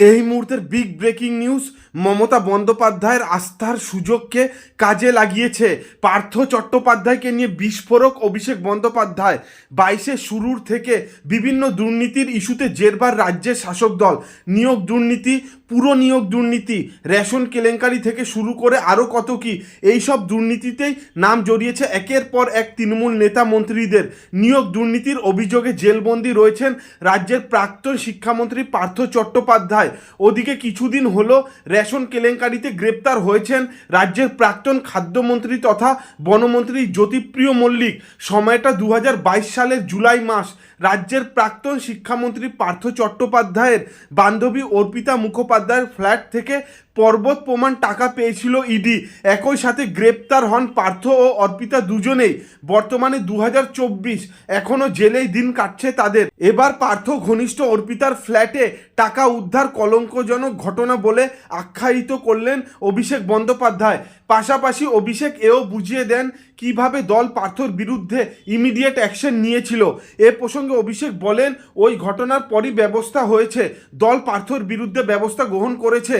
এই মুহূর্তের big breaking news Mamata বন্দ্যোপাধ্যায়ের আস্থার সুযোগকে কাজে লাগিয়েছে। পার্থ চট্টোপাধ্যায়কে নিয়ে বিস্ফোরক অভিষেক বন্দ্যোপাধ্যায়। বাইশে শুরুর থেকে বিভিন্ন দুর্নীতির ইস্যুতে জেরবার রাজ্যের শাসক দল। নিয়োগ দুর্নীতি পুরো নিয়োগ দুর্নীতি, রেশন কেলেঙ্কারি থেকে শুরু করে আরও কত কি এই সব দুর্নীতিতেই নাম জড়িয়েছে একের পর এক তৃণমূল নেতা মন্ত্রীদের। নিয়োগ দুর্নীতির অভিযোগে জেলবন্দি রয়েছেন রাজ্যের প্রাক্তন শিক্ষামন্ত্রী পার্থ চট্টোপাধ্যায়। ওদিকে কিছুদিন হলো রেশন কেলেঙ্কারিতে গ্রেপ্তার হয়েছেন রাজ্যের প্রাক্তন খাদ্যমন্ত্রী তথা বনমন্ত্রী জ্যোতিপ্রিয় মল্লিক। সময়টা দু হাজার বাইশ সালের জুলাই মাস। রাজ্যের প্রাক্তন শিক্ষামন্ত্রী পার্থ চট্টোপাধ্যায়ের বান্ধবী অর্পিতা মুখোপাধ্যায়ের ফ্ল্যাট থেকে পর্বত প্রমাণ টাকা পেয়েছিল ইডি। একই সাথে গ্রেপ্তার হন পার্থ ও অর্পিতা দুজনেই। বর্তমানে দু এখনও জেলেই দিন কাটছে তাদের। এবার পার্থ ঘনিষ্ঠ অর্পিতার ফ্ল্যাটে টাকা উদ্ধার কলঙ্কজনক ঘটনা বলে আখ্যায়িত করলেন অভিষেক বন্দ্যোপাধ্যায়। পাশাপাশি অভিষেক এও বুঝিয়ে দেন কীভাবে দল পার্থর বিরুদ্ধে ইমিডিয়েট অ্যাকশন নিয়েছিল। এ প্রসঙ্গে অভিষেক বলেন, ওই ঘটনার পরই ব্যবস্থা হয়েছে। দল পার্থর বিরুদ্ধে ব্যবস্থা গ্রহণ করেছে।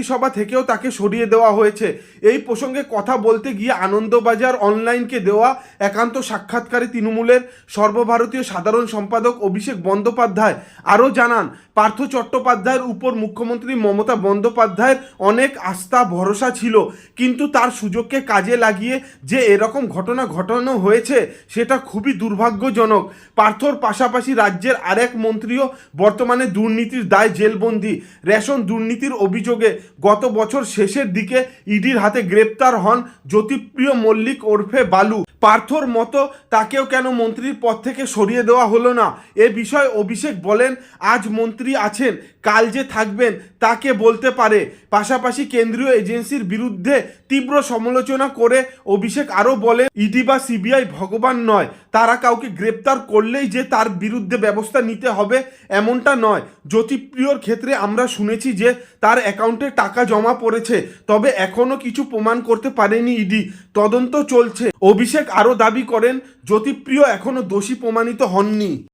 মন্ত্রিসভা থেকেও তাকে সরিয়ে দেওয়া হয়েছে। এই প্রসঙ্গে কথা বলতে গিয়ে আনন্দবাজার অনলাইনকে দেওয়া একান্ত সাক্ষাৎকারে তৃণমূলের সর্বভারতীয় সাধারণ সম্পাদক অভিষেক বন্দ্যোপাধ্যায় আরও জানান, পার্থ চট্টোপাধ্যায়ের উপর মুখ্যমন্ত্রী মমতা বন্দ্যোপাধ্যায়ের অনেক আস্থা, ভরসা ছিল। কিন্তু তার সুযোগকে কাজে লাগিয়ে যে এরকম ঘটনা ঘটানো হয়েছে, সেটা খুবই দুর্ভাগ্যজনক। পার্থর পাশাপাশি রাজ্যের আরেক মন্ত্রীও বর্তমানে দুর্নীতির দায় জেলবন্দি। রেশন দুর্নীতির অভিযোগে গত বছর শেষের দিকে ইডির হাতে গ্রেপ্তার হন জ্যোতিপ্রিয় মল্লিক ওরফে বালু। পার্থর মতো তাকেও কেন মন্ত্রীর পদ থেকে সরিয়ে দেওয়া হলো না? এ বিষয়ে অভিষেক বলেন, আজ মন্ত্রী আছেন, কাল যে থাকবেন, তাকে বলতে পারে। পাশাপাশি কেন্দ্রীয় এজেন্সির বিরুদ্ধে তীব্র সমালোচনা করে অভিষেক আরও বলেন, ইডি বা সিবিআই ভগবান নয় তারা কাউকে গ্রেপ্তার করলেই যে তার বিরুদ্ধে ব্যবস্থা নিতে হবে এমনটা নয়। জ্যোতিপ্রিয়র ক্ষেত্রে আমরা শুনেছি যে তার অ্যাকাউন্টে টাকা জমা পড়েছে, তবে এখনও কিছু প্রমাণ করতে পারেনি ইডি। তদন্ত চলছে। অভিষেক আরও দাবি করেন, জ্যোতিপ্রিয় এখনও দোষী প্রমাণিত হননি।